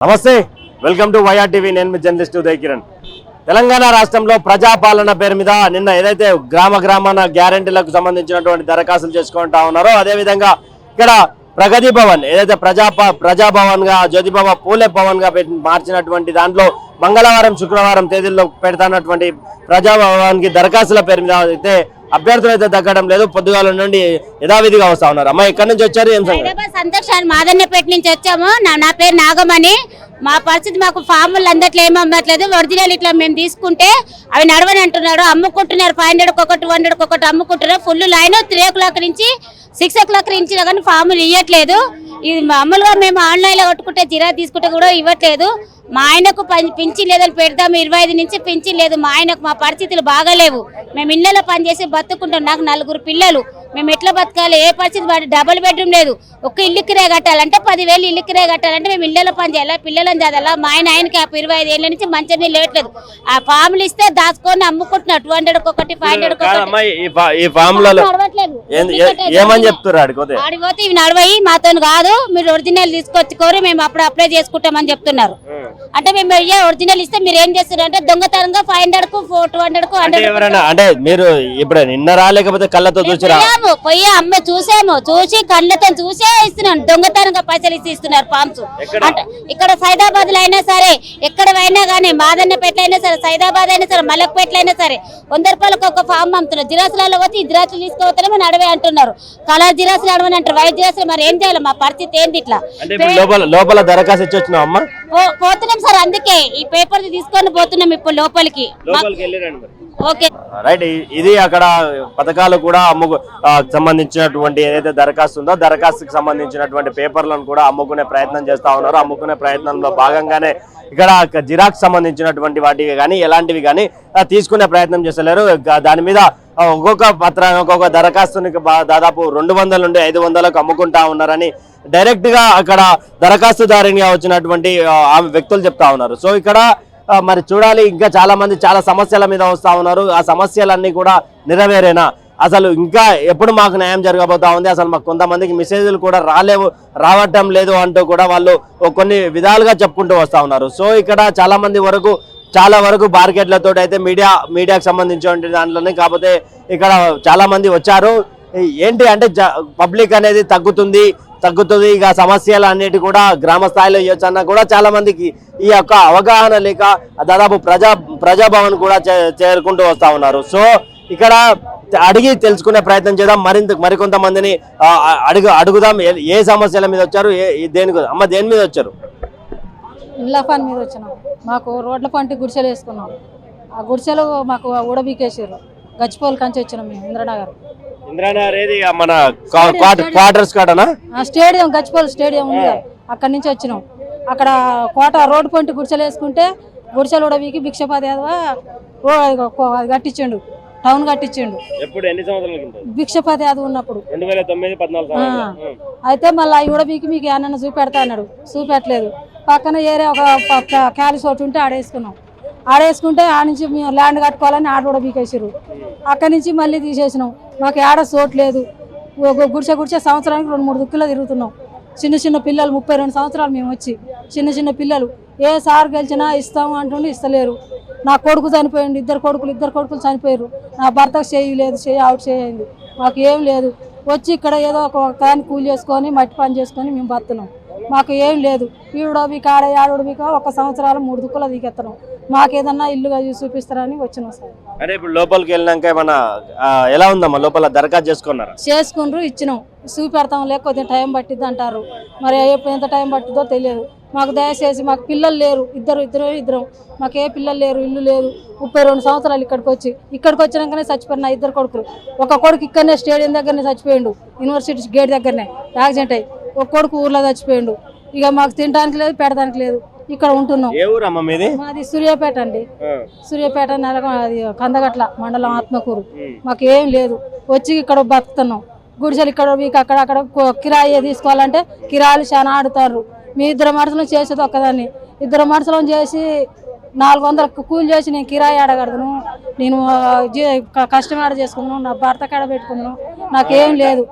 నమస్తే welcome to YR TV. నేను మీ జర్నలిస్ట్ ఉదయ్ కిరణ్. తెలంగాణ రాష్ట్రంలో ప్రజాపాలన పేరు మీద నిన్న ఏదైతే గ్రామ గ్రామాన గ్యారంటీలకు సంబంధించినటువంటి దరఖాస్తులు చేసుకుంటా ఉన్నారో అదేవిధంగా ఇక్కడ ప్రగతి భవన్ ఏదైతే ప్రజా ప్రజాభవన్గా జ్యోతిబాబా పూలే భవన్గా పెట్టి మార్చినటువంటి దాంట్లో మంగళవారం శుక్రవారం తేదీల్లో పెడతానటువంటి ప్రజాభవన్కి దరఖాస్తుల పేరు మీద అయితే అభ్యర్థులు అయితే తగ్గడం లేదు. పొద్దుగాల నుండి యథావిధిగా వస్తా ఉన్నారు. అమ్మ ఎక్కడి నుంచి వచ్చారు? ఏం హైదరాబాద్ సంతోషాన్ని మాదన్నపేట నుంచి వచ్చాము. నా నా పేరు నాగమణి. మా పరిస్థితి మాకు ఫాములు అందట్లో ఏమి అమ్మట్లేదు. ఒరిజినల్ ఇట్లా మేము తీసుకుంటే అవి నడవని అంటున్నారు. అమ్ముకుంటున్నారు. ఫైవ్ హండ్రెడ్ ఒకటి టూ హండ్రెడ్ ఒకటి అమ్ముకుంటున్నారు. Full line three o'clock నుంచి సిక్స్ ఓ క్లాక్ నుంచి కానీ ఫాములు ఇవ్వట్లేదు ఇది మామూలుగా మేము ఆన్లైన్లో కొట్టుకుంటే జిరా తీసుకుంటే కూడా ఇవ్వట్లేదు. మా ఆయనకు పని- పింఛన్ లేదని పెడదాము ఇరవై ఐదు నుంచి పింఛన్ లేదు. మా ఆయనకు మా పరిస్థితులు బాగాలేవు. మేము ఇళ్ళలో పనిచేసి బతుకుంటాం నాకు నలుగురు పిల్లలు. మేము ఎట్లా బతకాలి? ఏ పరిస్థితి? వాడి డబుల్ బెడ్రూమ్ లేదు. ఒక ఇల్లు కిరాయి కట్టాలంటే పదివేలు ఇల్లు కిరాయి కట్టాలంటే మేము ఇళ్ళలో పని చేయాలా? పిల్లలను చదవాలా? మా ఆయన ఆయనకి ఆ ఇరవై ఐదు ఏళ్ళ నుంచి మంచి నీళ్ళు లేవట్లేదు. ఆ ఫామ్లు ఇస్తే దాచుకొని అమ్ముకుంటున్నారు. టూ హండ్రెడ్ ఒకటి ఫైవ్ హండ్రెడ్ ఆడిపోతే ఇవి నడవయి మాతో కాదు. మీరు ఒరిజినల్ తీసుకొచ్చుకోరు మేము అప్పుడు అప్లై చేసుకుంటామని చెప్తున్నారు. అంటే మేము అయ్యా ఒరిజినల్ ఇస్తే మీరు ఏం చేస్తారు అంటే దొంగతనంగా ఫైవ్ హండ్రెడ్కు టూ హండ్రెడ్కు అంటే మీరు ఇప్పుడు నిన్న రాలేకపోతే కళ్ళతో చూసిరా? పోయాము పోయి అమ్మ చూసాము చూసి కళ్ళతో చూసే ఇస్తున్నాను. దొంగతనంగా పైసలు ఇచ్చి ఇస్తున్నారు పాంప్స్. అంటే ఇక్కడ సైదాబాద్లో అయినా సరే ఎక్కడ అయినా కానీ మాదన్నపేట అయినా సరే సైదాబాద్ అయినా సరే మలక్పేట అయినా సరే వంద రూపాయలకు ఒక ఫామ్ అమ్ముతున్నారు. జిరాసులలో పోతే ఈ జిరాసులు తీసుకోవద్దనే మన అడవి అంటున్నారు. కలర్ జిరాసులు అడవని అంటారు వైట్ జిరాసులు మరి ఏం చేయాలి? మా పరిస్థితి ఏంది ఇట్లా? లోపల దరఖాస్తు ఇచ్చి వచ్చినావు అమ్మా పోతున్నాం సార్ అందుకే ఈ పేపర్ తీసుకొని పోతున్నాం ఇప్పుడు లోపలికి. ఓకే. రైట్ ఇది అక్కడ పథకాలు కూడా అమ్ముకు సంబంధించినటువంటి ఏదైతే దరఖాస్తు ఉందో దరఖాస్తుకి సంబంధించినటువంటి పేపర్లను కూడా అమ్ముకునే ప్రయత్నం చేస్తా ఉన్నారు. అమ్ముకునే ప్రయత్నంలో భాగంగానే ఇక్కడ జిరాక్స్ సంబంధించినటువంటి వాటికి కానీ ఎలాంటివి కానీ తీసుకునే ప్రయత్నం చేస్తలేరు. దాని మీద ఒక్కొక్క పత్రాన్ని ఒక్కొక్క దరఖాస్తుని దాదాపు రెండు వందల నుండి ఐదు వందలకు అమ్ముకుంటా ఉన్నారని డైరెక్ట్గా అక్కడ దరఖాస్తుదారునిగా వచ్చినటువంటి ఆమె వ్యక్తులు చెప్తా ఉన్నారు. సో ఇక్కడ మరి చూడాలి ఇంకా చాలా మంది చాలా సమస్యల మీద వస్తా ఉన్నారు. ఆ సమస్యలన్నీ కూడా నెరవేరేనా? అసలు ఇంకా ఎప్పుడు మాకు న్యాయం జరగబోతా ఉంది? అసలు మాకు కొంతమందికి మెసేజ్లు కూడా రాలేవు రావటం లేదు అంటూ కూడా వాళ్ళు కొన్ని విధాలుగా చెప్పుకుంటూ వస్తూ ఉన్నారు. సో ఇక్కడ చాలామంది వరకు చాలా వరకు బార్కెట్లతో అయితే మీడియా మీడియాకు సంబంధించిన దాంట్లోనే కాకపోతే ఇక్కడ చాలా మంది వచ్చారు. ఏంటి అంటే పబ్లిక్ అనేది తగ్గుతుంది తగ్గుతుంది. ఇక సమస్యలు అన్నిటి కూడా గ్రామ స్థాయిలో ఇవ్వచ్చు కూడా చాలా మందికి ఈ యొక్క అవగాహన లేక దాదాపు ప్రజా ప్రజాభవన్ కూడా చే- చేరుకుంటూ వస్తా ఉన్నారు. సో ఇక్కడ అడిగి తెలుసుకునే ప్రయత్నం చేద్దాం. మరింత మరికొంతమందిని అడుగు అడుగుదాం. ఏ- ఏ సమస్యల మీద వచ్చారు? ఏ దేని అమ్మ దేని మీద వచ్చారు? పని మీద వచ్చినాం. మాకు రోడ్ల పంటి గుడిసెలు వేసుకున్నాం. ఆ గుడిసెలు మాకు ఊడబీకేసారు గచ్చిపోలు కంచి వచ్చినాం మేము ఇంద్రనగర్. ఇంద్రానగర్ ఏది? మన క్వా- quarter- quarters stadium Gachibowli stadium ఉంది అక్కడి నుంచి వచ్చినాం. అక్కడ కోట రోడ్డు పంటి గుడిసెలు వేసుకుంటే గుడిసెలు ఊడబీకి భిక్షపాద యాదవ అది కట్టించిండు. టౌన్ కట్టించిండు. ఎప్పుడు? ఎన్ని సంవత్సరాల భిక్షపాద యాదవ్ ఉన్నప్పుడు. రెండు వేల తొమ్మిది పద్నాలుగు. అయితే మళ్ళీ మీకు మీకు ఏమన్నా చూపెడతా అన్నాడు. చూపెట్టలేదు. పక్కన ఏరే ఒక ప- ఖాళీ చోటు ఉంటే ఆడేసుకున్నాం. ఆడేసుకుంటే ఆడ నుంచి మేము ల్యాండ్ కట్టుకోవాలని ఆడ కూడా పీకేసారు అక్కడి నుంచి మళ్ళీ తీసేసినాం. మాకు ఆడ చోటు లేదు. ఒక గుడిసె గుడిసె సంవత్సరానికి రెండు మూడు దుక్కులు తిరుగుతున్నాం. చిన్న చిన్న పిల్లలు ముప్పై రెండు సంవత్సరాలు మేము వచ్చి చిన్న చిన్న పిల్లలు ఏ సార్ గెలిచినా ఇస్తాము అంటుండే ఇస్తలేరు. నా కొడుకు చనిపోయింది ఇద్దరు కొడుకులు ఇద్దరు కొడుకులు చనిపోయారు నా భర్తకు చేయి లేదు చేయి అవుట్ చేయండి. మాకు ఏం లేదు. వచ్చి ఇక్కడ ఏదో ఒక దాన్ని కూలి చేసుకొని మట్టి పని చేసుకొని మేము బతున్నాం. మాకు ఏం లేదు. ఈవిడో మీకు ఆడ ఆడోడు మీకు ఒక సంవత్సరాలు మూడు దుక్కులు దిగెత్తనం మాకు ఏదన్నా ఇల్లుగా చూపిస్తారని వచ్చినాం సార్. అంటే ఇప్పుడు లోపలికి వెళ్ళినాక ఏమన్నా ఎలా ఉందమ్మా? లోపల దరఖాస్తు చేసుకున్నారా? చేసుకుండ్రు ఇచ్చినాం. చూపెడతాం లేకపోతే టైం పట్టిద్ది అంటారు. మరి ఎంత టైం పట్టిద్దో తెలియదు. మాకు దయచేసి మాకు పిల్లలు లేరు. ఇద్దరు ఇద్దరు ఇద్దరం. మాకు ఏ పిల్లలు లేరు ఇల్లు లేదు ముప్పై రెండు సంవత్సరాలు ఇక్కడికి వచ్చి. ఇక్కడికి వచ్చినాకనే చచ్చిపోయిన ఇద్దరు కొడుకులు. ఒక కొడుకు ఇక్కడనే స్టేడియం దగ్గరనే చచ్చిపోయిండు. యూనివర్సిటీ గేట్ దగ్గరనే. యాక్సిడెంట్ అయ్యి. ఒక కొడుకు ఊర్లో చచ్చిపోయిండు. ఇక మాకు తినడానికి లేదు పెట్టడానికి లేదు. ఇక్కడ ఉంటున్నాం. ఏ మీది? మాది సూర్యాపేట అండి. సూర్యాపేట నెల అది కందగట్ల మండలం ఆత్మకూరు. మాకు ఏం లేదు. వచ్చి ఇక్కడ బతుకుతున్నాం. గుడిసెలు ఇక్కడ మీకు అక్కడ అక్కడ కిరాయి తీసుకోవాలంటే కిరాయిలు చాలా ఆడుతారు. మీ ఇద్దరు మనుషులు చేసేది ఒక్కదాన్ని. ఇద్దరు మనుషులను చేసి నాలుగు వందలకు కూలి చేసి నేను కిరాయి ఆడగడదును నేను ఆ, జీ- క- కష్టం ఆడ చేసుకుందును నా భర్త కాడ పెట్టుకుందును నాకేం లేదు.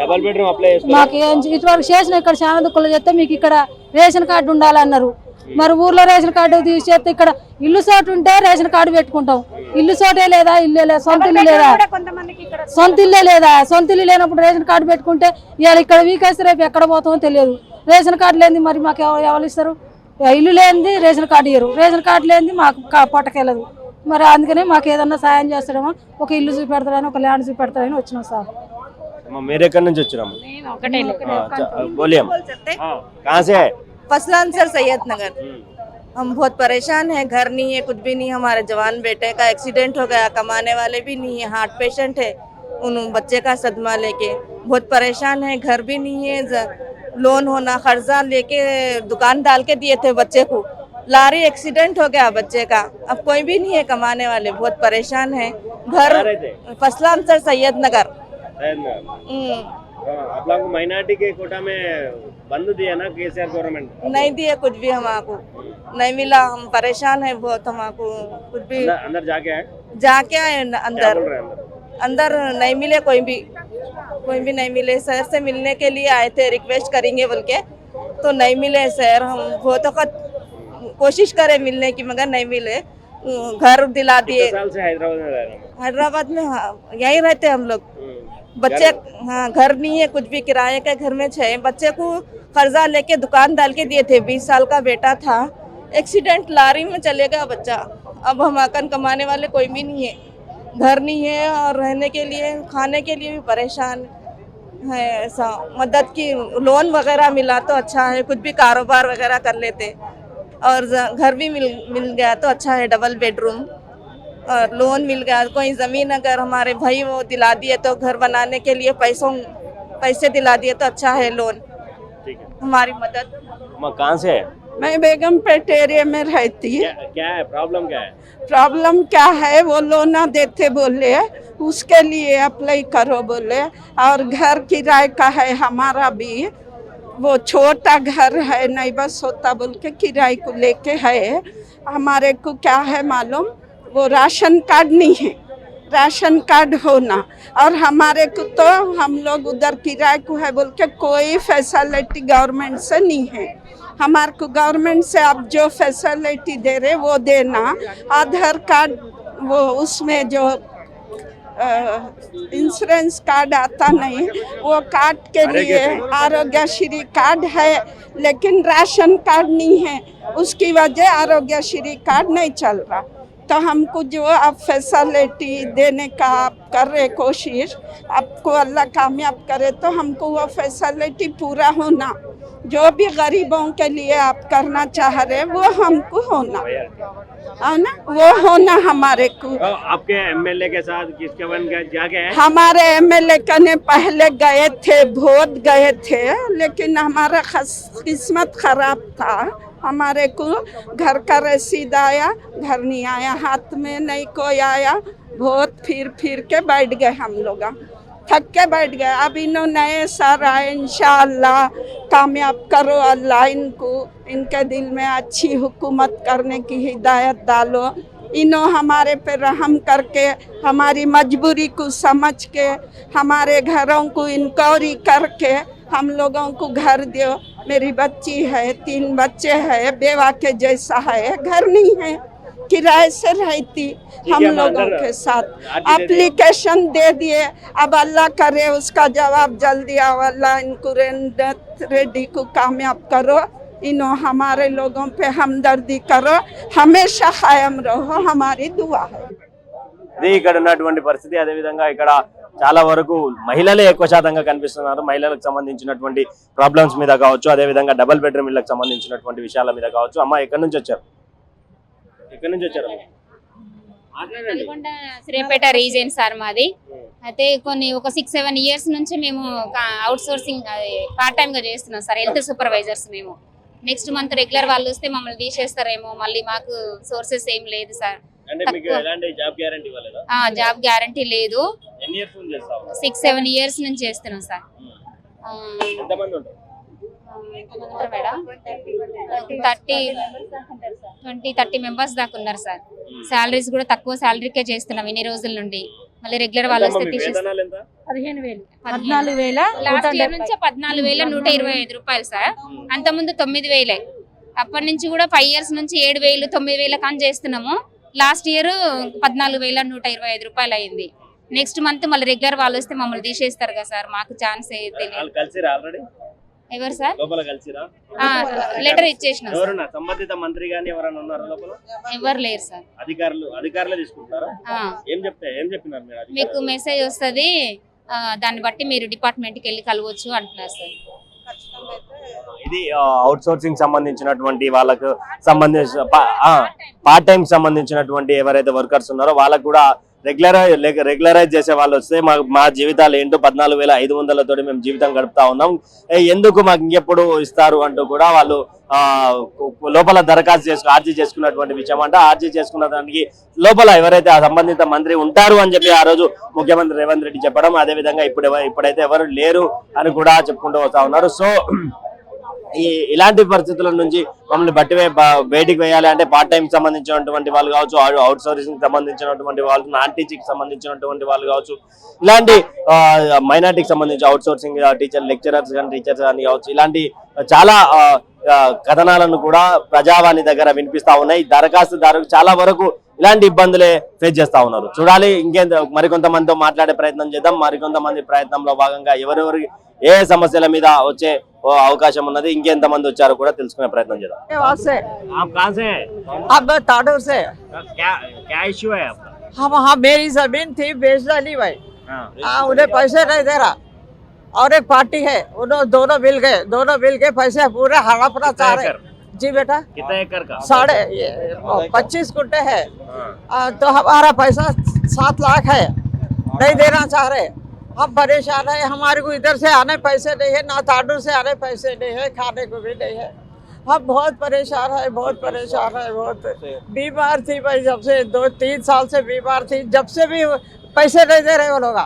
డబల్ బెడ్రూమ్ అప్లై మాకు ఏం ఇటువరకు చేసిన ఇక్కడ చాలా దుక్కులు చేస్తే మీకు ఇక్కడ రేషన్ కార్డు ఉండాలన్నారు. మరి ఊర్లో రేషన్ కార్డు తీసేస్తే ఇక్కడ ఇల్లు చోటు ఉంటే రేషన్ కార్డు పెట్టుకుంటాం. ఇల్లు చోటే లేదా ఇల్లు లేదా సొంత ఇల్లు లేదా? సొంత ఇల్లే లేదా? సొంత ఇల్లు లేనప్పుడు రేషన్ కార్డు పెట్టుకుంటే ఇవాళ ఇక్కడ వీకేస్తే రేపు ఎక్కడ పోతామో తెలియదు. రేషన్ కార్డు లేనిది మరి మాకు ఎవ- ఎవరు ఇస్తారు? ఇల్లు లేనిది రేషన్ కార్డు ఇయ్యరు రేషన్ కార్డు లేనిది మాకు కా- పొట్టకెళ్ళదు మరి అందుకనే మాకు ఏదన్నా సాయం చేస్తాడేమో ఒక ఇల్లు చూపెడతాడని ఒక ల్యాండ్ చూపెడతాడని వచ్చినాం సార్ అమ్మ, మీరు ఎక్కడి నుంచి వచ్చినాము ఒకటే बोलिए हम हाँ, कहाँ से है फसलान सर सैयद नगर हम बहुत परेशान हैं घर नहीं है कुछ भी नहीं हमारे जवान बेटे का एक्सीडेंट हो गया कमाने वाले भी नहीं है हार्ट पेशेंट है उन बच्चे का सदमा लेके बहुत परेशान है घर भी नहीं है ज- लोन होना कर्जा लेके दुकान डाल के दिए थे बच्चे को। लारी एक्सीडेंट हो गया बच्चे का। अब कोई भी नहीं है कमाने वाले बहुत परेशान है। घर फसलान सर सैयद नगर। हम्म, हाँ, आप लोग को माइनॉरिटी के कोटा में बंद दिया ना केसीआर गवर्नमेंट नहीं दिए कुछ भी हमको नहीं मिला हम परेशान है बहुत हमको कुछ भी अंदर जाके आए? जाके आए अंदर। बोल रहे हैं अंदर नहीं मिले कोई भी कोई भी नहीं मिले। सर से मिलने के लिए आए थे रिक्वेस्ट करेंगे बोल के तो नहीं मिले सर हम बहुत वक्त कोशिश करें मिलने की मगर नहीं मिले। घर दिला दिए। में हैं? हैदराबाद में हाँ, यहीं रहते हम लोग। हम्म, बच्चे हाँ घर नहीं है कुछ भी किराए के घर में छे। बच्चे को कर्जा लेके दुकान डाल के दिए थे। बीस साल का बेटा था। एक्सीडेंट लारी में चले गया बच्चा। अब हम आकन कमाने वाले कोई भी नहीं है। घर नहीं है और रहने के लिए खाने के लिए भी परेशान है ऐसा। मदद की लोन वगैरह मिला तो अच्छा है कुछ भी कारोबार वगैरह कर लेते। और घर भी मिल मिल गया तो अच्छा है डबल बेडरूम और लोन मिल गया कोई ज़मीन अगर हमारे भाई वो दिला दिए तो घर बनाने के लिए पैसों पैसे दिला दिए तो अच्छा है लोन ठीक है। हमारी मदद। कहाँ से है? मैं बेगम पेट एरिया में रहती क्या क्या है? प्रॉब्लम क्या है? प्रॉब्लम क्या है? वो लोन ना देते बोले उसके लिए अप्लाई करो बोले और घर किराए का है हमारा भी। वो छोटा घर है नहीं बस होता बोल के किराए को लेके है। हमारे को क्या है मालूम? वो राशन कार्ड नहीं है। राशन कार्ड होना और हमारे को तो हम लोग उधर किराए को है बोल के कोई फैसिलिटी गवर्नमेंट से नहीं है। हमारे को गवर्नमेंट से अब जो फैसिलिटी दे रहे वो देना। आधार कार्ड वो उसमें जो इंश्योरेंस कार्ड आता नहीं वो कार्ड के लिए आरोग्य श्री कार्ड है लेकिन राशन कार्ड नहीं है। उसकी वजह आरोग्य श्री कार्ड नहीं चल रहा। तो हमको जो आप फैसिलिटी देने का आप कर रहे कोशिश आपको अल्लाह कामयाब करे तो हमको वो फैसिलिटी पूरा होना। जो भी गरीबों के लिए आप करना चाह रहे हैं वो हमको होना। है ना? वो होना हमारे को। तो आपके एमएलए के साथ किसके बन गए? जाके आए हमारे एमएलए कने पहले गए थे भोट गए थे लेकिन हमारा किस्मत खराब था। हमारे को घर का रसीद आया घर नहीं आया हाथ में नहीं कोई आया बहुत फिर फिर के बैठ गए हम लोग। थक के बैठ गए। अब इन्होंने नए सर आए इंशाअल्लाह कामयाब करो, अल्लाह इनको, इनके दिल में अच्छी हुकूमत करने की हिदायत डालो। इन्हों हमारे पे रहम करके, हमारी मजबूरी को समझ के, हमारे घरों को इंक्वायरी करके हम लोगों को घर दो मेरी बच्ची है, तीन बच्चे है, बेवा के जैसा है घर नहीं है। किराए से रहती हम है, लोगों मगर के साथ आज दे दिए। एप्लीकेशन दे दिए अब अल्लाह करे उसका जवाब जल्दी आओ अल्लाह इनको रेंडत रेडी को कामयाब करो इन्हों हमारे लोगों पे हमदर्दी करो हमेशा कायम रहो हमारी दुआ है ఇది ఇక్కడ ఉన్నటువంటి పరిస్థితి అదే విధంగా ఇక్కడ చాలా వరకు మహిళలే ఎక్కువ శాతంగా కనిపిస్తున్నారు మహిళలకు సంబంధించినటువంటి ప్రాబ్లమ్స్ మీద కావచ్చు అదే విధంగా డబుల్ బెడ్రూమ్ ఇళ్ళకి సంబంధించినటువంటి విషయాల మీద కావచ్చు అమ్మ ఎక్కడి నుంచి వచ్చారు ఎక్కడి నుంచి వచ్చారు. నల్గొండ శ్రీపేట రీజియన్ సార్ మాది. అయితే కొన్ని ఒక సిక్స్ సెవెన్ ఇయర్స్ నుంచి మేము అవుట్ సోర్సింగ్ పార్ట్ టైం గా చేస్తున్నాం సార్ హెల్త్ సూపర్వైజర్స్ మేము. నెక్స్ట్ మంత్ రెగ్యులర్ వాళ్ళు వస్తే మమ్మల్ని తీసేస్తారేమో మళ్ళీ మాకు సోర్సెస్ ఏం లేదు సార్. అంటే మీకు తక్కువ. ఎలాంటి జాబ్ గ్యారంటీ ఇవ్వలేదా? జాబ్ గ్యారంటీ లేదు. సిక్స్ సెవెన్ ఇయర్స్ నుంచి చేస్తున్నాం sir. Madam? Thirty. Twenty thirty members దాకా ఉన్నారు సార్. శాలరీస్ కూడా తక్కువ శాలరీకే చేస్తున్నాం ఇన్ని రోజుల నుండి. మళ్ళీ రెగ్యులర్ వాళ్ళు వస్తే తీసేస్తారు పదిహేను వేలు. పద్నాలుగు వేల నూట లాస్ట్ ఇయర్. నుంచి పద్నాలుగు వేల నూట ఇరవై ఐదు రూపాయలు సార్. అంత ముందు తొమ్మిది వేలే. అప్పటి నుంచి కూడా ఫైవ్ ఇయర్స్ నుంచి ఏడు వేలు తొమ్మిది వేల కానీ చేస్తున్నాము. లాస్ట్ ఇయర్ పద్నాలుగు వేల నూట ఇరవై ఐదు రూపాయలు అయింది. నెక్స్ట్ మంత్ మళ్ళీ రెగ్యులర్ వాళ్ళు వస్తే మమ్మల్ని తీసేస్తారు కదా సార్. మాకు ఛాన్స్ తెలియదు. ఆల్రెడీ ఎవరు సార్? లోపల కలిసిరా? లెటర్ ఇచ్చేసిన ఎవరున్నా సంబంధిత మంత్రి గాని ఎవరైనా ఉన్నారా లోపల? ఎవరు లేరు సార్. అధికారులు అధికారులే తీసుకుంటారా ఏం చెప్తే ఏం చెప్పినారు మీరు అధికారులు? మీకు మెసేజ్ వస్తుంది దాన్ని బట్టి మీరు డిపార్ట్మెంట్కి వెళ్ళి కలవచ్చు అంటున్నారు సార్. ఇది అవుట్ సోర్సింగ్ సంబంధించినటువంటి వాళ్ళకు సంబంధించిన పార్ట్ టైం సంబంధించినటువంటి ఎవరైతే వర్కర్స్ ఉన్నారో వాళ్ళకు కూడా రెగ్యులర్ రెగ్యులరైజ్ చేసే వాళ్ళు వస్తే మా మా జీవితాలు ఏంటో పద్నాలుగు వేల ఐదు వందలతో మేము జీవితం గడుపుతా ఉన్నాం. ఎందుకు మాకు ఇంకెప్పుడు ఇస్తారు అంటూ కూడా వాళ్ళు లోపల దరఖాస్తు చేసుకు ఆర్జీ చేసుకున్నటువంటి విషయం. అంటే ఆర్జీ చేసుకున్న దానికి లోపల ఎవరైతే ఆ సంబంధిత మంత్రి ఉంటారు అని చెప్పి ఆ రోజు ముఖ్యమంత్రి రేవంత్ రెడ్డి చెప్పడం అదే విధంగా ఇప్పుడు ఇప్పుడైతే ఎవరు లేరు అని కూడా చెప్పుకుంటూ వస్తా ఉన్నారు. సో ఇలాంటి పరిస్థితుల నుంచి మమ్మల్ని బట్టి బయటికి వేయాలి. అంటే పార్ట్ టైం సంబంధించినటువంటి వాళ్ళు కావచ్చు అవుట్ సోర్సింగ్ సంబంధించినటువంటి వాళ్ళు నాన్ టీచింగ్ సంబంధించినటువంటి వాళ్ళు కావచ్చు ఇలాంటి మైనార్టీకి సంబంధించి అవుట్ సోర్సింగ్ టీచర్ లెక్చరర్స్ కానీ టీచర్స్ కానీ కావచ్చు ఇలాంటి చాలా కథనాలను కూడా ప్రజావాణి దగ్గర వినిపిస్తా ఉన్నాయి. దరఖాస్తుదారు చాలా వరకు ఇలాంటి ఇబ్బందులే ఫేస్ చేస్తా ఉన్నారు. చూడాలి ఇంకేంత మరికొంతమందితో మాట్లాడే ప్రయత్నం చేద్దాం. మరికొంతమంది ప్రయత్నంలో భాగంగా ఎవరెవరి ఏ సమస్యల మీద వచ్చే ఓ అవకాశం ఉన్నది ఇంకెంతమంది వచ్చారో కూడా తెలుసుకునే ప్రయత్నం చేద్దాం वहाँ से आप कहाँ से हैं अब ताडोर से क्या क्या इश्यू है आपका हम हाँ मेरी जमीन थी बेच डाली भाई हाँ हाँ उन्हें पैसे नहीं दे रहा और एक पार्टी है उन्होंने दोनों मिल गए दोनों मिल के पैसे पूरे हड़पना चाह रहे एकड़? जी बेटा कितना एकड़ का साढ़े पच्चीस कुंटे है हाँ। आ, तो हमारा पैसा सात लाख है नहीं देना चाह रहे हम परेशान है हमारे को इधर से आने पैसे नहीं है ना ताडू से आने पैसे नहीं है खाने को भी नहीं है। हम बहुत परेशान है बहुत परेशान है बहुत। बीमार थी भाई जब से दो तीन साल से बीमार थी जब से भी पैसे नहीं दे रहे वो लोग।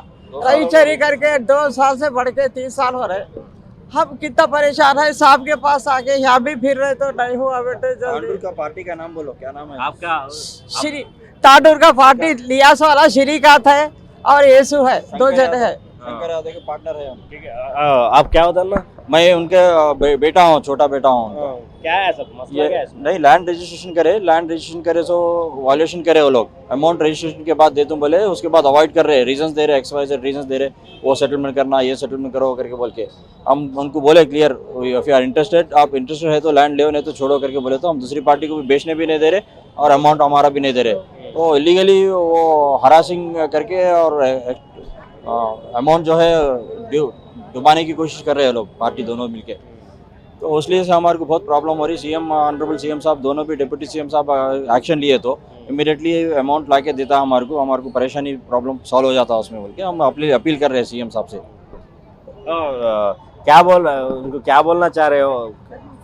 रही चरी करके दो साल से बढ़ के तीन साल हो रहे। हम कितना परेशान है साहब के पास आके यहाँ भी फिर रहे तो नहीं हुआ बेटे जल्दी। का पार्टी का नाम बोलो क्या नाम है? आपका श्री ताडूर का पार्टी लियास वाला श्रीकांत है। और येसु है दो जने हैं। पार्टनर है। ठीक है आप क्या होता है मैं उनके बेटा हूँ छोटा बेटा हूँ क्या है सब? मसला क्या है नहीं लैंड रजिस्ट्रेशन करे लैंड रजिस्ट्रेशन करे तो वॉल्यूशन करे वो लोग। अमाउंट रजिस्ट्रेशन के बाद दे तुम बोले उसके बाद अवॉइड कर रहे रीजंस दे रहे एक्स वाई जेड रीजंस दे रहे वो सेटलमेंट करना ये सेटलमेंट करो करके बोल के। हम उनको बोले clear if you are interested आप इंटरेस्टेड है तो लैंड ले नहीं तो छोड़ो करके बोले तो हम दूसरी पार्टी को भी बेचने भी नहीं दे रहे और अमाउंट हमारा भी नहीं दे रहे। तो इलीगली वो हरासिंग करके और अमाउंट जो है डुबाने की कोशिश कर रहे हैं लोग पार्टी दोनों मिलके। तो इसलिए से हमारे को बहुत प्रॉब्लम हो रही सीएम ऑनरेबल सीएम साहब दोनों भी डिप्टी सीएम साहब एक्शन लिए तो इमीडिएटली अमाउंट ला के देता हमारे को। हमारे को परेशानी प्रॉब्लम सॉल्व हो जाता उसमें बोल के। हम अपील अपील कर रहे हैं सीएम साहब से। तो, आ, क्या बोल रहे उनको क्या बोलना चाह रहे हो?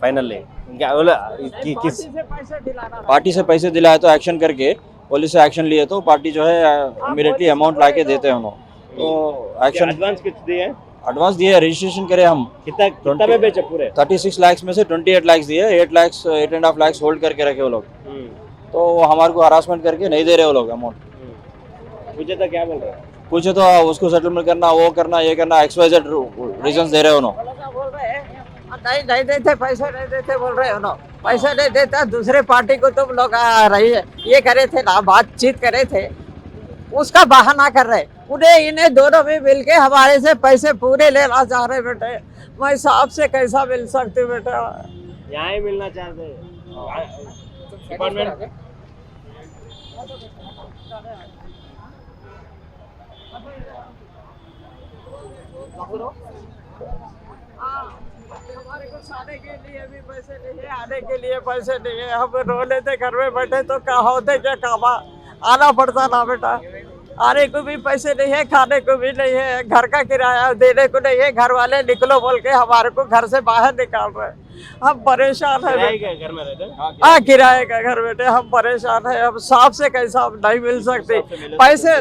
फाइनली क्या बोला कि, किस पार्टी से पैसे दिलाए तो एक्शन करके पुलिस से एक्शन लिए तो पार्टी जो है इमीडिएटली अमाउंट ला के देते हैं उन्होंने तो एक्शन एडवांस कितना दिए एडवांस दिए रजिस्ट्रेशन करे हम। कितना कितना में बेचे पूरे? थर्टी सिक्स लैक्स में से ट्वेंटी एट लैक्स दिए eight lakhs eight and half lakhs hold करके रखे वो लोग। हम्म, तो वो हमारे को हरासमेंट करके नहीं दे रहे वो लोग अमाउंट हम्म। मुझे तो क्या बोल रहे हो? पूछे तो उसको सेटलमेंट करना वो करना ये करना एक्स वाई जेड रीजन दे रहे हो हैं नहीं नहीं देते, पैसे नहीं देते बोल रहे हो ना। पैसे नहीं देता, दूसरे पार्टी को तुम लोग, आ, रही है, ये करे थे ना, बातचीत करे थे। उसका बहाना कर रहे उन्हें, इन्हें दोनों भी मिलके हमारे से पैसे पूरे लेना चाह रहे बेटे। मैं साहब से कैसा मिल सकती बेटा? यहाँ ही मिलना चाहते डिपार्टमेंट हमारे को के लिए भी पैसे नहीं, आने के लिए पैसे नहीं है। हम रो लेते, घर में बैठे तो क्या होते, क्या कामा आना पड़ता ना बेटा। आने को भी पैसे नहीं है, खाने को भी नहीं है। घर का किराया देने को नहीं है, घर वाले निकलो बोल के हमारे को घर से बाहर निकाल रहे हैं। हम परेशान है किराए बेटा। के घर में रहते हैं? हाँ किराए का घर बेटे हम परेशान है। हम साहब से कैसा हम नहीं मिल सकते। पैसे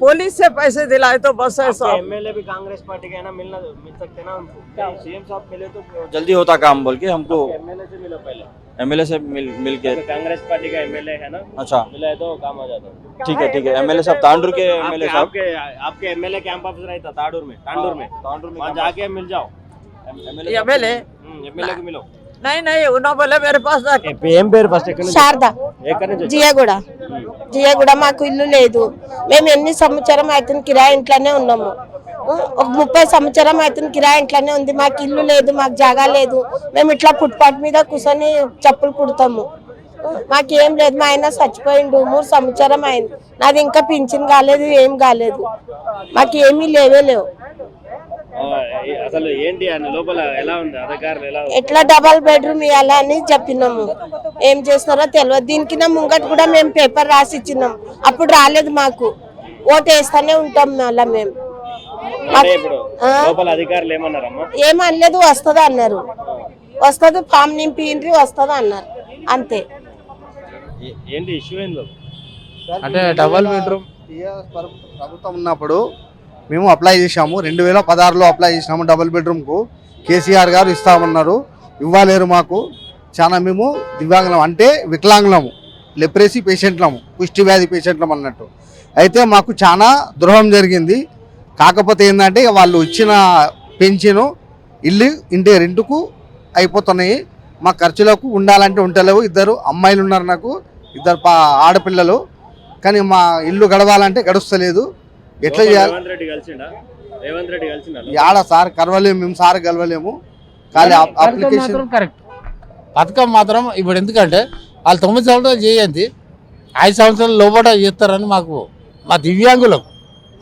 पुलिस से पैसे दिलाए तो बस है साहब। एमएलए भी कांग्रेस पार्टी के ना मिलना मिल सकते ना उनको सीएम साहब मिले तो जल्दी होता काम बोल के हमको एमएलए से मिलो पहले। एमएलए से मिल मिल के। कांग्रेस पार्टी का एमएलए है ना? अच्छा। मिला है तो काम हो। जाता ठीक है ठीक है। एमएलए साहब तांडुर के एमएलए साहब। आपके आपके एमएलए कैंप ऑफ़िस रहता तांडूर में तांडूर में। तांडुर में जाके मिल जाओ। एमएलए एमएलए को मिलो नहीं नहीं उन्होंने बोले मेरे पास रख ఏ- ఏం పేరు ఫస్ట్ ఎక్కడ నుంచి శారద ఎక్కడి నుంచి వచ్చారు? జియగూడ జియగూడ మాకు ఇల్లు లేదు మేము ఎన్ని సంవత్సరం అవుతుంది కిరాయి ఇంట్లోనే ఉన్నాము ఉ, ఒక ముప్పై సంవత్సరం అవుతుంది కిరాయి ఇంట్లోనే ఉంది మాకు ఇల్లు లేదు మాకు జాగా లేదు మేము ఇట్లా ఫుట్పాత్ మీద కూర్చొని చెప్పులు కుడతాము ఉ, మాకేం లేదు మా ఆయన చచ్చిపోయిండు మూడు సంవత్సరం అయింది నాది ఇంకా పింఛన్ కాలేదు ఏం కాలేదు మాకు ఏమీ లేవే లేవు ఆ, ఏ- అసలు ఏంటి అని లోపల ఎలా ఉంది? అధికారులు ఎలా ఉంది? ఎట్లా డబల్ బెడ్రూమ్ ఇవ్వాలా అని చెప్పినాము. ఏం చేస్తున్నారో తెలియదు దీనికి ముంగట కూడా మేము పేపర్ రాసి ఇచ్చినాం. అప్పుడు రాలేదు మాకు. ఓటు వేస్తానే ఉంటాం మళ్ళా మేము. ఏమనలేదు వస్తుంది అన్నారు. వస్తుంది ఫామ్ నింపి వస్తుంది అన్నారు. అంతే. ఏ- ఏంటి ఇష్యూ ఏంది బాబు? అంటే డబల్ బెడ్రూమ్ ప్రభుత్వం ఉన్నప్పుడు మేము అప్లై చేశాము. రెండు వేల పదహారులో అప్లై చేసినాము డబుల్ బెడ్రూమ్కు కేసీఆర్ గారు ఇస్తామన్నారు. ఇవ్వలేరు మాకు. చాలా మేము దివ్యాంగులం అంటే వికలాంగులము లెప్రసీ పేషెంట్లము పుష్టి వ్యాధి పేషెంట్లం అన్నట్టు. అయితే మాకు చాలా ద్రోహం జరిగింది. కాకపోతే ఏంటంటే వాళ్ళు ఇచ్చిన పెన్షన్ ఇల్లు ఇంటి రెంటుకు అయిపోతున్నాయి. మా ఖర్చులకు ఉండాలంటే ఉండలేవు ఇద్దరు అమ్మాయిలు ఉన్నారు నాకు. ఇద్దరు పా ఆడపిల్లలు. కానీ మా ఇల్లు గడవాలంటే గడుస్తలేదు. ఎట్లా చేయాలి? ఆడ సార్ కలవలేము మేము సార్ కలవలేము. కానీ అప్లికేషన్ మాత్రం కరెక్ట్ పథకం మాత్రం ఇప్పుడు ఎందుకంటే వాళ్ళు తొమ్మిది సంవత్సరాలు చేయండి ఐదు సంవత్సరాలు లోపల చేస్తారని మాకు మా దివ్యాంగులకు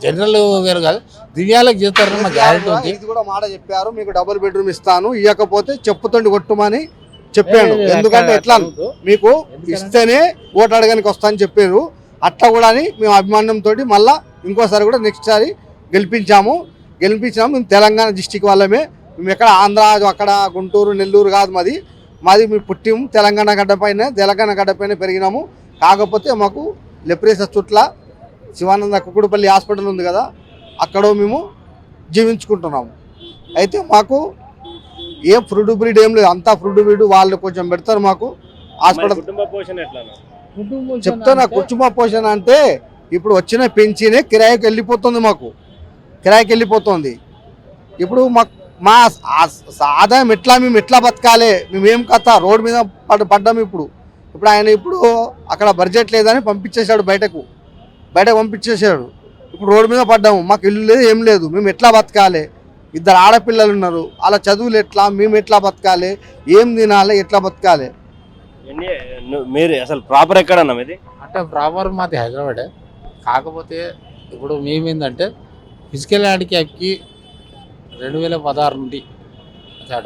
జనరల్ వేరు కాదు దివ్యాంగులకు చేస్తారని మా గ్యారెంటీ ఉంది. ఇది కూడా మాట చెప్పారు మీకు డబుల్ బెడ్రూమ్ ఇస్తాను ఇవ్వకపోతే చెప్పుతోండి కొట్టుమని చెప్పాను ఎందుకంటే ఎట్లా మీకు ఇస్తేనే ఓటు అడగానికి వస్తా అని చెప్పారు. అట్లా కూడా అని మేము అభిమానంతో మళ్ళా ఇంకోసారి కూడా నెక్స్ట్ సారి గెలిపించాము. గెలిపించాము మేము తెలంగాణ డిస్టిక్ వాళ్ళమే. మేము ఎక్కడ ఆంధ్ర అక్కడ గుంటూరు నెల్లూరు కాదు మాది. మాది మేము పుట్టిము తెలంగాణ గడ్డ పైన తెలంగాణ గడ్డ పైన పెరిగినాము. కాకపోతే మాకు లెప్రేసస్ చుట్ల శివానంద కుక్కుడుపల్లి హాస్పిటల్ ఉంది కదా అక్కడ మేము జీవించుకుంటున్నాము. అయితే మాకు ఏ ఫ్రూడ్ బ్రీడ్ ఏం లేదు. అంతా ఫ్రూడ్ బ్రీడ్ వాళ్ళు కొంచెం పెడతారు మాకు. హాస్పిటల్ చెప్తున్నా కుటుంబ పోషణ అంటే ఇప్పుడు వచ్చిన పెంచినే కిరాయికి వెళ్ళిపోతుంది మాకు. కిరాయికి వెళ్ళిపోతుంది. ఇప్పుడు మాకు మా ఆదాయం ఎట్లా మేము ఎట్లా బతకాలి? మేము ఏం కథ? రోడ్ మీద పడ్ పడ్డాము ఇప్పుడు. ఇప్పుడు ఆయన ఇప్పుడు అక్కడ బడ్జెట్ లేదని పంపించేశాడు బయటకు. బయటకు పంపించేశాడు. ఇప్పుడు రోడ్ మీద పడ్డాము. మాకు ఇల్లు లేదు ఏం లేదు. మేము ఎట్లా బతకాలి? ఇద్దరు ఆడపిల్లలు ఉన్నారు. అలా చదువులు ఎట్లా? మేము ఎట్లా బతకాలి? ఏం తినాలి? ఎట్లా బతకాలి? మీరు అసలు ప్రాపర్ ఎక్కడన్నా ఇది? అంటే ప్రాపర్ మాది హైదరాబాదే కాకపోతే ఇప్పుడు మేమేందంటే ఫిజికల్ హ్యాండిక్యాప్కి రెండు వేల పదహారు నుండి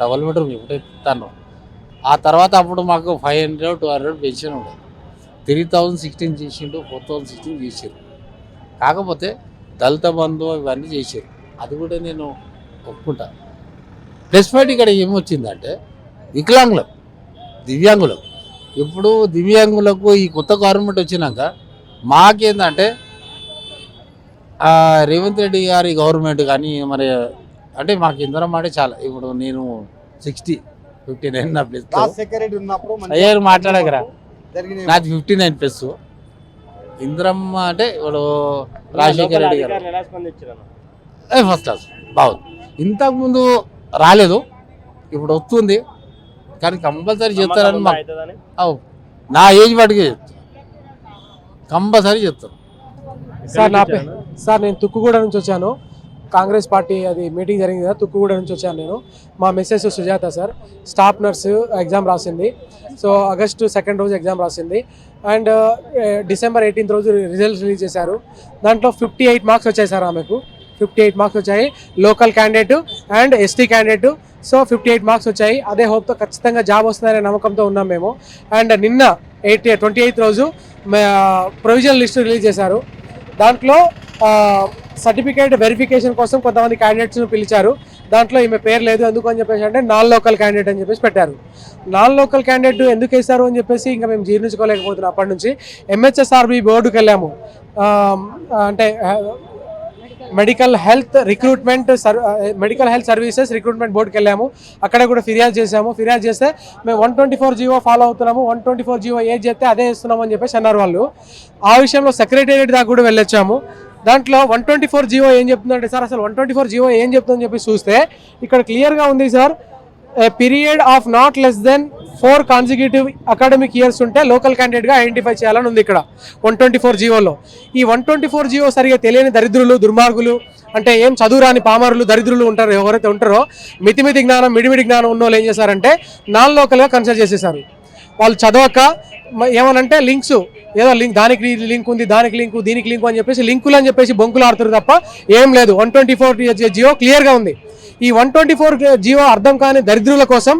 డబల్ బెడ్రూమ్ ఇప్పుడే ఇస్తాను. ఆ తర్వాత అప్పుడు మాకు five hundred two hundred pension ఉండేది. త్రీ థౌజండ్ సిక్స్టీన్ చేసిండు ఫోర్ థౌజండ్ సిక్స్టీన్ చేసారు కాకపోతే దళిత బంధు ఇవన్నీ చేశారు అది కూడా నేను ఒప్పుకుంటా. ప్లస్ పాయింట్ ఇక్కడ ఏమొచ్చిందంటే వికలాంగులం దివ్యాంగులం ఇప్పుడు దివ్యాంగులకు ఈ కొత్త గవర్నమెంట్ వచ్చినాక మాకేందంటే రేవంత్ రెడ్డి గారి గవర్నమెంట్ కానీ మరి అంటే మాకు ఇందరం అంటే చాలా. ఇప్పుడు నేను సిక్స్టీ ఫిఫ్టీ నైన్ నా ప్లస్ అయ్యారు మాట్లాడకరా. నాది ఫిఫ్టీ నైన్ ప్లస్ ఇంద్రమ్మ అంటే ఇప్పుడు రాజశేఖర రెడ్డి గారు. ఫస్ట్ క్లాస్ బాగుంది. ఇంతకుముందు రాలేదు. ఇప్పుడు వస్తుంది. కానీ కంపల్సరీ చేస్తారని మాకు అవు. నా ఏజ్ బట్టికి చెప్తాను కంపల్సరీ చెప్తాను సార్ నా సార్ నేను తుక్కుగూడ నుంచి వచ్చాను. కాంగ్రెస్ పార్టీ అది మీటింగ్ జరిగింది కదా తుక్కుగూడ నుంచి వచ్చాను నేను. మా Mrs Sujatha sir staff nurse exam రాసింది. సో ఆగస్టు సెకండ్ రోజు ఎగ్జామ్ రాసింది. అండ్ డిసెంబర్ ఎయిటీన్త్ రోజు రిజల్ట్స్ రిలీజ్ చేశారు. దాంట్లో ఫిఫ్టీ ఎయిట్ మార్క్స్ వచ్చాయి సార్ ఆమెకు. ఫిఫ్టీ ఎయిట్ మార్క్స్ వచ్చాయి local candidate and ST candidate so fifty eight marks వచ్చాయి. అదే హోప్తో ఖచ్చితంగా జాబ్ వస్తుందనే నమ్మకంతో ఉన్నాం మేము. అండ్ నిన్న ఎయిట్ ట్వంటీ ఎయిత్ రోజు ప్రొవిజనల్ లిస్టు రిలీజ్ చేశారు. దాంట్లో సర్టిఫికేట్ వెరిఫికేషన్ కోసం కొంతమంది క్యాండిడేట్స్ను పిలిచారు. దాంట్లో ఈమె పేరు లేదు. ఎందుకు అని చెప్పేసి అంటే నాన్ లోకల్ క్యాండిడేట్ అని చెప్పేసి పెట్టారు. నాన్ లోకల్ క్యాండిడేట్ ఎందుకు వేశారు? అని చెప్పేసి ఇంకా మేము జీర్ణించుకోలేకపోతున్నాం అప్పటి నుంచి. ఎంహెచ్ఎస్ఆర్బి బోర్డుకి వెళ్ళాము. అంటే medical health recruitment medical health services recruitment బోర్డుకి వెళ్ళాము అక్కడ కూడా ఫిర్యాదు చేశాము. ఫిర్యాదు చేస్తే మేము one twenty four GO follow అవుతున్నాము. వన్ ట్వంటీ ఫోర్ జీవో ఏది చేస్తే అదే ఇస్తున్నాం అని చెప్పేసి అన్నారు వాళ్ళు. ఆ విషయంలో సెక్రటేరియట్ దాకా కూడా వెళ్ళొచ్చాము. దాంట్లో వన్ ట్వంటీ ఫోర్ జీవో ఏం చెప్తుందంటే సార్ అసలు వన్ ట్వంటీ ఫోర్ జీవో ఏం చెప్తుందని చెప్పి చూస్తే ఇక్కడ క్లియర్గా ఉంది sir. A period of not less than four consecutive academic years ఉంటే లోకల్ క్యాండిడేట్గా ఐడెంటిఫై చేయాలని ఉంది ఇక్కడ. వన్ ట్వంటీ ఫోర్ జీవోలో ఈ వన్ ట్వంటీ ఫోర్ జీవో సరిగా తెలియని దరిద్రులు దుర్మార్గులు అంటే ఏం చదువురాని పామరులు దరిద్రులు ఉంటారు ఎవరైతే ఉంటారో మితిమితి జ్ఞానం మిడిమిడి జ్ఞానం ఉన్న వాళ్ళు ఏం చేశారంటే నాన్ లోకల్గా కన్సల్ట్ చేసేసారు. వాళ్ళు చదవక ఏమనంటే లింక్స్ ఏదో లింక్ దానికి లింక్ ఉంది దానికి లింక్ దీనికి లింక్ అని చెప్పేసి లింకులు అని చెప్పేసి బొంకులు ఆడుతారు తప్ప ఏం లేదు. వన్ ట్వంటీ ఫోర్ జియో క్లియర్గా ఉంది. ఈ వన్ ట్వంటీ ఫోర్ జీవో అర్థం కాని దరిద్రుల కోసం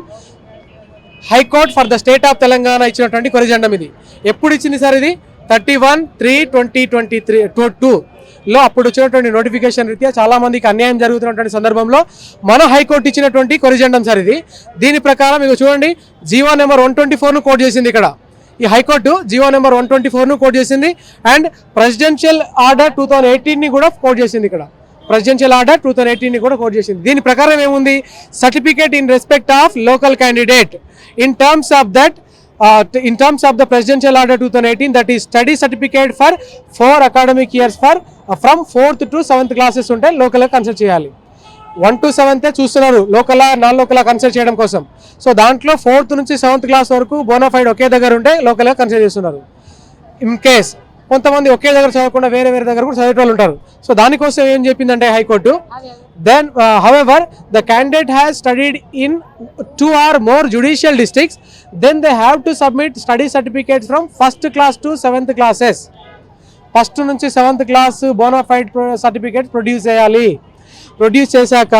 high court for the state of Telangana ఇచ్చినటువంటి కొరిజెండం ఇది. ఎప్పుడు ఇచ్చింది సార్ ఇది? Thirty one three twenty twenty three two లో అప్పుడు వచ్చినటువంటి నోటిఫికేషన్ రీత్యా చాలా మందికి అన్యాయం జరుగుతున్నటువంటి సందర్భంలో మన హైకోర్టు ఇచ్చినటువంటి కొరిజెండం సార్ ఇది. దీని ప్రకారం ఇక చూడండి జీవో నెంబర్ వన్ ట్వంటీ ఫోర్ను కోట్ చేసింది ఇక్కడ. ఈ high court GO number one twenty ఫోర్ను quote చేసింది and presidential order two thousand ఎయిటీన్ని కూడా కోట్ చేసింది ఇక్కడ. Presidential order two thousand eighteen కూడా కోట్ చేసింది. దీని ప్రకారం ఏముంది? Certificate in respect of local candidate in terms of that in terms of the presidential order two thousand eighteen that ఈ study certificate for four academic years for from fourth to seventh classes ఉంటే లోకల్గా consult చేయాలి. One to సెవెంతే చూస్తున్నారు. లోకలా non లోకలా consult చేయడం కోసం. So దాంట్లో fourth నుంచి seventh class వరకు బోనాఫైడ్ ఒకే దగ్గర ఉంటే లోకల్గా కన్సల్ట్ చేస్తున్నారు. ఇన్ కేస్ కొంతమంది ఒకే దగ్గర చదవకుండా వేరే వేరే దగ్గర కూడా చదివే వాళ్ళు ఉంటారు. సో దానికోసం ఏం చెప్పిందంటే high court then however the candidate has studied in two or more judicial districts then they have to submit study certificates from first class to seventh classes first నుంచి seventh class bona fide certificate produce చేయాలి. Produce చేశాక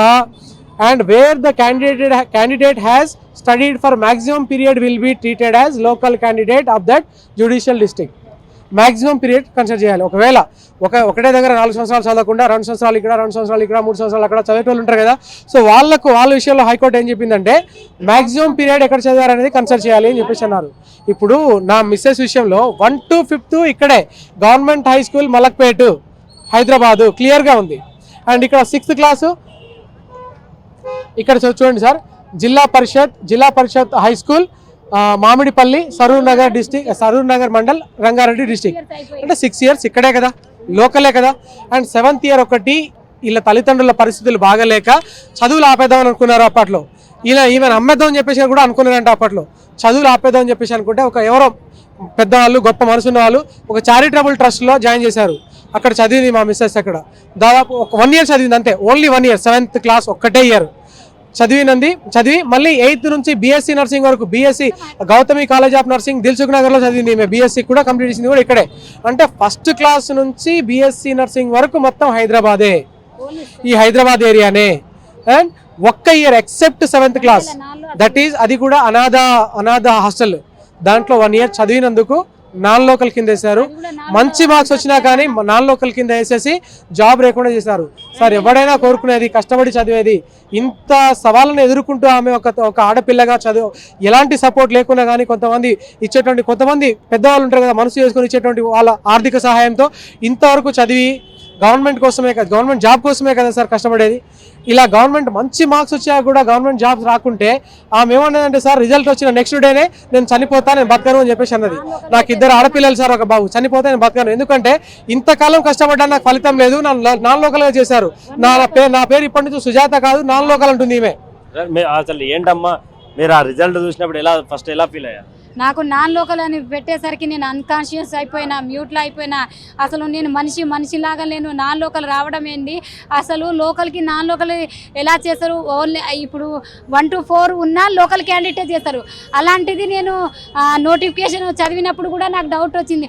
and where the candidate candidate has studied for maximum period will be treated as local candidate of that judicial district maximum period consider చేయాలి. ఒకవేళ ఒక ఒకటే దగ్గర నాలుగు సంవత్సరాలు చదవకుండా రెండు సంవత్సరాలు ఇక్కడ రెండు సంవత్సరాలు ఇక్కడ మూడు సంవత్సరాలు అక్కడ చదివేటోళ్ళు ఉంటారు కదా. సో వాళ్ళకు వాళ్ళ విషయంలో హైకోర్టు ఏం చెప్పిందంటే మాక్సిమం పీరియడ్ ఎక్కడ చదివారనేది కన్సిడర్ చేయాలి అని చెప్పేసి అన్నారు. ఇప్పుడు నా మిస్సెస్ విషయంలో వన్ టు ఫిఫ్త్ ఇక్కడే government high school Malakpet Hyderabad క్లియర్గా ఉంది. అండ్ ఇక్కడ సిక్స్త్ క్లాసు ఇక్కడ చూడండి sir Zilla Parishad Zilla Parishad high school Mamidipalli Saroor Nagar district Saroor Nagar mandal Rangareddy district. అంటే సిక్స్ ఇయర్స్ ఇక్కడే కదా లోకలే కదా. అండ్ సెవెంత్ ఇయర్ ఒకటి వీళ్ళ తల్లిదండ్రుల పరిస్థితులు బాగలేక చదువులు ఆపేద్దాం అనుకున్నారు అప్పట్లో. ఇలా ఈమెను అమ్మేద్దాం అని చెప్పేసి కూడా అనుకున్నారంట అప్పట్లో. చదువులు ఆపేద్దాం అని చెప్పేసి అనుకుంటే ఒక ఎవరో పెద్దవాళ్ళు గొప్ప మనసున్న వాళ్ళు ఒక చారిటబుల్ ట్రస్ట్లో జాయిన్ చేశారు. అక్కడ చదివింది మా మిస్సెస్ అక్కడ. దాదాపు ఒక వన్ ఇయర్ చదివింది అంతే. Only one year seventh class ఒక్కటే ఇయర్ చదివినంది చదివి మళ్ళీ ఎయిత్ నుంచి బీఎస్సీ నర్సింగ్ వరకు BSc Gautami college of nursing Dilsukh నగర్లో చదివింది ఈమె. బీఎస్సీ కూడా కంప్లీట్ చేసింది కూడా ఇక్కడే. అంటే ఫస్ట్ క్లాస్ నుంచి బీఎస్సీ నర్సింగ్ వరకు మొత్తం హైదరాబాదే. ఈ హైదరాబాద్ ఏరియానే. అండ్ ఒక్క year except seventh class that is అది కూడా అనాథ అనాథ హాస్టల్ దాంట్లో వన్ ఇయర్ చదివినందుకు నాన్ లోకల్ కింద వేశారు. మంచి మార్క్స్ వచ్చినా కానీ నాన్ లోకల్ కింద వేసేసి జాబ్ లేకుండా చేశారు. సార్ ఎవడైనా కోరుకునేది కష్టపడి చదివేది ఇంత సవాళ్ళను ఎదుర్కొంటూ ఆమె ఒక ఒక ఆడపిల్లగా చదువు ఎలాంటి సపోర్ట్ లేకున్నా కానీ కొంతమంది ఇచ్చేటువంటి కొంతమంది పెద్దవాళ్ళు ఉంటారు కదా మనసు చేసుకొని ఇచ్చేటువంటి వాళ్ళ ఆర్థిక సహాయంతో ఇంతవరకు చదివి గవర్నమెంట్ కోసమే కదా గవర్నమెంట్ జాబ్ కోసమే కదా సార్ కష్టపడేది. ఇలా గవర్నమెంట్ మంచి మార్క్స్ వచ్చాక కూడా గవర్నమెంట్ జాబ్స్ రాకుంటే ఆమె ఏమన్నదంటే సార్ రిజల్ట్ వచ్చిన నెక్స్ట్ డేనే నేను చనిపోతా నేను బతకను అని చెప్పేసి అన్నది. నాకు ఇద్దరు ఆడపిల్లలు సార్ ఒక బాబు. చనిపోతే నేను బతకను. ఎందుకంటే ఇంతకాలం కష్టపడ్డా నాకు ఫలితం లేదు. నన్ను నాన్ లోకల్గా చేశారు. నా పేరు నా పేరు ఇప్పటి నుంచి సుజాత కాదు నాన్ లోకల్ ఉంటుంది ఈమె. అసలు ఏంటమ్మా? మీరు ఆ రిజల్ట్ చూసినప్పుడు ఎలా ఫస్ట్ ఎలా ఫీల్ అయ్యారు? నాకు నాన్ లోకల్ అని పెట్టేసరికి నేను అన్కాన్షియస్ అయిపోయినా మ్యూట్లో అయిపోయినా. అసలు నేను మనిషి మనిషిలాగా నేను నాన్ లోకల్ రావడం ఏంది? అసలు లోకల్కి నాన్ లోకల్ ఎలా చేస్తారు? ఓన్లీ ఇప్పుడు వన్ టు ఫోర్ ఉన్నా లోకల్ క్యాండిడేట్ చేస్తారు. అలాంటిది నేను నోటిఫికేషన్ చదివినప్పుడు కూడా నాకు డౌట్ వచ్చింది.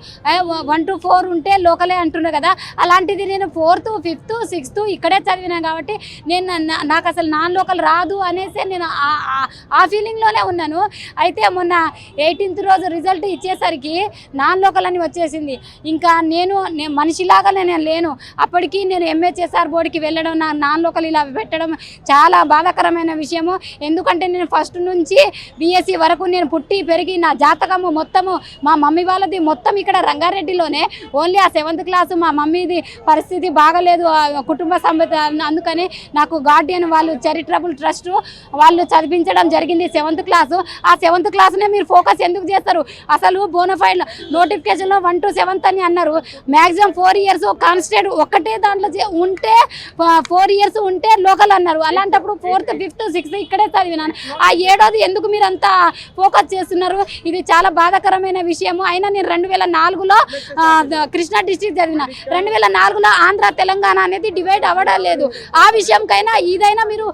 వన్ టు ఫోర్ ఉంటే లోకలే అంటున్నా కదా? అలాంటిది నేను ఫోర్త్ ఫిఫ్త్ సిక్స్త్ ఇక్కడే చదివినా కాబట్టి నేను నా- నాకు అసలు నాన్ లోకల్ రాదు అనేసి నేను ఆ- ఫీలింగ్లోనే ఉన్నాను. అయితే మొన్న ఎయిట్ ఎయిటీన్త్ రోజు రిజల్ట్ ఇచ్చేసరికి నాన్ లోకల్ అని వచ్చేసింది. ఇంకా నేను నే- మనిషిలాగా నేను లేను. అప్పటికి నేను ఎంహెచ్ఎస్ఆర్ బోర్డుకి వెళ్ళడం నా నాన్ లోకల్ ఇలా పెట్టడం చాలా బాధాకరమైన విషయము. ఎందుకంటే నేను ఫస్ట్ నుంచి బీఎస్సీ వరకు నేను పుట్టి పెరిగి నా జాతకము మొత్తము మా మమ్మీ వాళ్ళది మొత్తం ఇక్కడ రంగారెడ్డిలోనే. ఓన్లీ ఆ సెవెంత్ క్లాసు మా మమ్మీది పరిస్థితి బాగలేదు. కుటుంబ సంబంధ అందుకని నాకు గార్డియన్ వాళ్ళు చారిటబుల్ ట్రస్ట్ వాళ్ళు చదివించడం జరిగింది సెవెంత్ క్లాసు. ఆ సెవెంత్ క్లాస్నే మీరు ఫోకస్ ఎందుకు చేస్తారు? అసలు బోనఫైడ్ నోటిఫికేషన్లో వన్ టు సెవెంత్ అని అన్నారు. మ్యాక్సిమం ఫోర్ ఇయర్స్ కాన్స్టేట్ ఒక్కటే దాంట్లో ఉంటే ఫోర్ ఇయర్స్ ఉంటే లోకల్ అన్నారు. అలాంటప్పుడు ఫోర్త్ ఫిఫ్త్ సిక్స్త్ ఇక్కడే చదివినాను. ఆ ఏడోది ఎందుకు మీరు అంతా ఫోకస్ చేస్తున్నారు? ఇది చాలా బాధాకరమైన విషయము. అయినా నేను రెండు వేల నాలుగులో కృష్ణా డిస్టిక్ చదివిన. రెండు వేల నాలుగులో ఆంధ్ర తెలంగాణ అనేది డివైడ్ అవ్వడం లేదు. ఆ విషయంకైనా ఇదైనా మీరు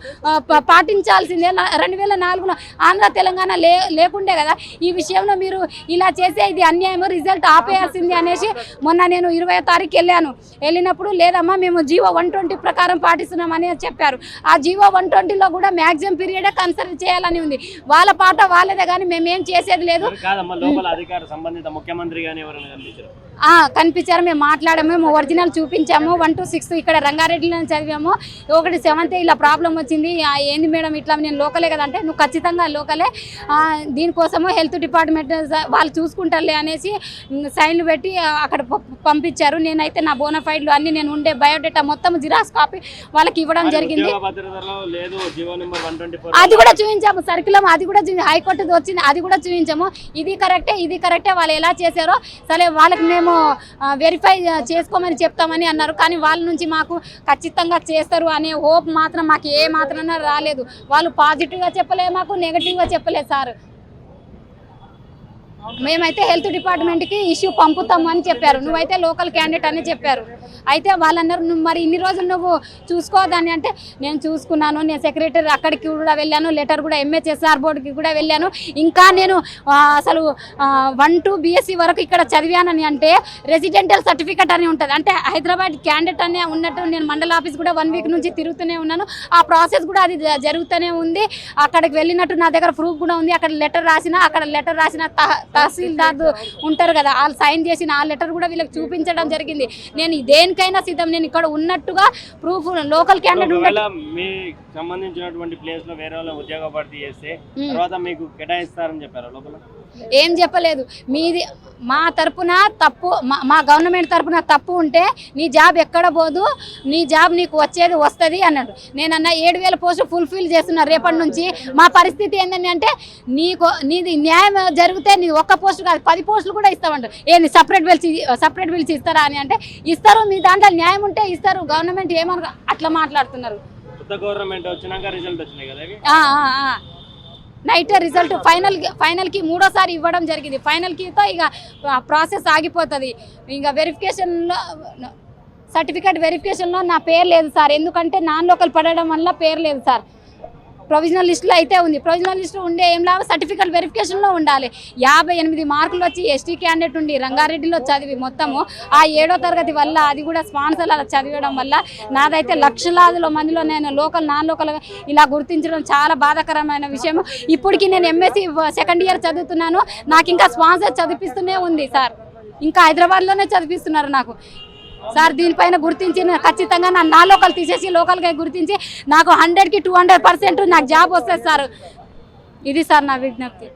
పాటించాల్సిందే. రెండు వేల నాలుగులో ఆంధ్ర తెలంగాణ లే లేకుండే కదా ఈ విషయంలో మీరు ఇలా చేసే ఇది అన్యాయం రిజల్ట్ ఆపేయాల్సింది అనేసి మొన్న నేను ఇరవై తారీఖు వెళ్ళాను. వెళ్ళినప్పుడు లేదమ్మా మేము జీవో వన్ ట్వంటీ ప్రకారం పాటిస్తున్నామని చెప్పారు. ఆ జీవో వన్ ట్వంటీలో కూడా మ్యాక్సిమం పీరియడే కన్సిడర్ చేయాలని ఉంది. వాళ్ళ పాట వాళ్ళదే కానీ మేమేం చేసేది లేదు. కాదమ్మా లోపల అధికార సంబంధిత ముఖ్యమంత్రి గానీ ఎవరైనా కనిపించారు. మేము మాట్లాడాము మేము ఒరిజినల్ చూపించాము. వన్ టు సిక్స్ ఇక్కడ రంగారెడ్డిలో చదివాము. ఒకటి సెవెంత్ ఇలా ప్రాబ్లం వచ్చింది. ఏంది మేడం ఇట్లా నేను లోకలే కదంటే నువ్వు ఖచ్చితంగా లోకలే. దీనికోసము హెల్త్ డిపార్ట్మెంట్ వాళ్ళు చూసుకుంటారులే అనేసి సైన్లు పెట్టి అక్కడ పంపించారు. నేనైతే నా బోనఫైడ్లు అన్ని నేను ఉండే బయోడేటా మొత్తం జిరాక్స్ కాపీ వాళ్ళకి ఇవ్వడం జరిగింది. అది కూడా చూపించాము. సర్కిలం అది కూడా హైకోర్టు వచ్చింది. అది కూడా చూపించాము. ఇది కరెక్టే ఇది కరెక్టే. వాళ్ళు ఎలా చేశారో సరే వాళ్ళకి మేము వెరిఫై చేసుకోమని చెప్తామని అన్నారు. కానీ వాళ్ళ నుంచి మాకు ఖచ్చితంగా చేస్తారు అనే హోప్ మాత్రం మాకు ఏ మాత్రం రాలేదు. వాళ్ళు పాజిటివ్గా చెప్పలేదు మాకు నెగటివ్గా చెప్పలేదు సార్. మేమైతే హెల్త్ డిపార్ట్మెంట్కి ఇష్యూ పంపుతాము అని చెప్పారు. నువ్వైతే లోకల్ క్యాండిడేట్ అని చెప్పారు. అయితే వాళ్ళందరూ నువ్వు మరి ఇన్ని రోజులు నువ్వు చూసుకోదాన్ని అంటే నేను చూసుకున్నాను నేను సెక్రటరీ అక్కడికి కూడా వెళ్ళాను లెటర్ కూడా ఎంఎస్ఎస్ఆర్ బోర్డుకి కూడా వెళ్ళాను. ఇంకా నేను అసలు వన్ టు బీఎస్సీ వరకు ఇక్కడ చదివానని అంటే రెసిడెంటల్ సర్టిఫికెట్ అని ఉంటుంది. అంటే హైదరాబాద్ క్యాండిడేట్ అనే ఉన్నట్టు నేను మండల ఆఫీస్ కూడా వన్ వీక్ నుంచి తిరుగుతూనే ఉన్నాను. ఆ ప్రాసెస్ కూడా అది జరుగుతూనే ఉంది. అక్కడికి వెళ్ళినట్టు నా దగ్గర ప్రూఫ్ కూడా ఉంది. అక్కడ లెటర్ రాసిన అక్కడ లెటర్ రాసిన తహ- తహసీల్దార్ ఉంటారు కదా వాళ్ళు సైన్ చేసిన ఆ లెటర్ కూడా వీళ్ళకి చూపించడం జరిగింది నేను దేనికైనా సిద్ధం నేను ఇక్కడ ఉన్నట్టుగా ప్రూఫ్ లోకల్ క్యాండిడేట్ మీ సంబంధించినటువంటి ప్లేస్లో వేరే వాళ్ళ ఉద్యోగ భర్తీ చేస్తే. తర్వాత మీకు కేటాయిస్తారని చెప్పారు లోపల ఏం చెప్పలేదు. మీది మా తరపున తప్పు మా గవర్నమెంట్ తరపున తప్పు ఉంటే నీ జాబ్ ఎక్కడ పోదు నీ జాబ్ నీకు వచ్చేది వస్తుంది అన్నాడు. నేనన్న ఏడు వేల పోస్టు ఫుల్ఫిల్ చేస్తున్నా రేపటి నుంచి. మా పరిస్థితి ఏంటంటే అంటే నీకు నీది న్యాయం జరిగితే నీ ఒక్క పోస్ట్ కాదు పది పోస్టులు కూడా ఇస్తామంట ఏంది సపరేట్ పిలిచి సపరేట్ పిలిచి ఇస్తారా అని అంటే ఇస్తారు మీ దాంట్లో న్యాయం ఉంటే ఇస్తారు గవర్నమెంట్ ఏమను అట్లా మాట్లాడుతున్నారు. గవర్నమెంట్ వచ్చినాక రిజల్ట్ వచ్చినాయి కదా. నైట్ రిజల్ట్ ఫైనల్ ఫైనల్కి మూడోసారి ఇవ్వడం జరిగింది. ఫైనల్కితో ఇక ప్రాసెస్ ఆగిపోతుంది. ఇంకా వెరిఫికేషన్లో సర్టిఫికేట్ వెరిఫికేషన్లో నా పేరు లేదు సార్. ఎందుకంటే నాన్ లోకల్ పడడం వల్ల పేరు లేదు సార్. ప్రొవిజనల్ లిస్టులో అయితే ఉంది. ప్రొవిజనల్ లిస్టు ఉండే ఏం లాగా సర్టిఫికేట్ వెరిఫికేషన్లో ఉండాలి. యాభై ఎనిమిది మార్కులు వచ్చి ఎస్టీ క్యాండిడేట్ ఉండి రంగారెడ్డిలో చదివి మొత్తము ఆ ఏడో తరగతి వల్ల అది కూడా స్పాన్సర్ అలా చదివడం వల్ల నాదైతే లక్షలాదిలో మందిలో నేను లోకల్ నాన్ లోకల్ ఇలా గుర్తించడం చాలా బాధాకరమైన విషయం ఇప్పటికి నేను ఎంఎస్సి సెకండ్ ఇయర్ చదువుతున్నాను. నాకు ఇంకా స్పాన్సర్ చదివిస్తూనే ఉంది సార్. ఇంకా హైదరాబాద్లోనే చదివిస్తున్నారు నాకు. సార్ దీనిపైన గుర్తించి ఖచ్చితంగా నా నా లోకల్ తీసేసి లోకల్గా గుర్తించి నాకు హండ్రెడ్కి టూ హండ్రెడ్ పర్సెంట్ నాకు జాబ్ వస్తుంది సార్. ఇది సార్ నా విజ్ఞప్తి.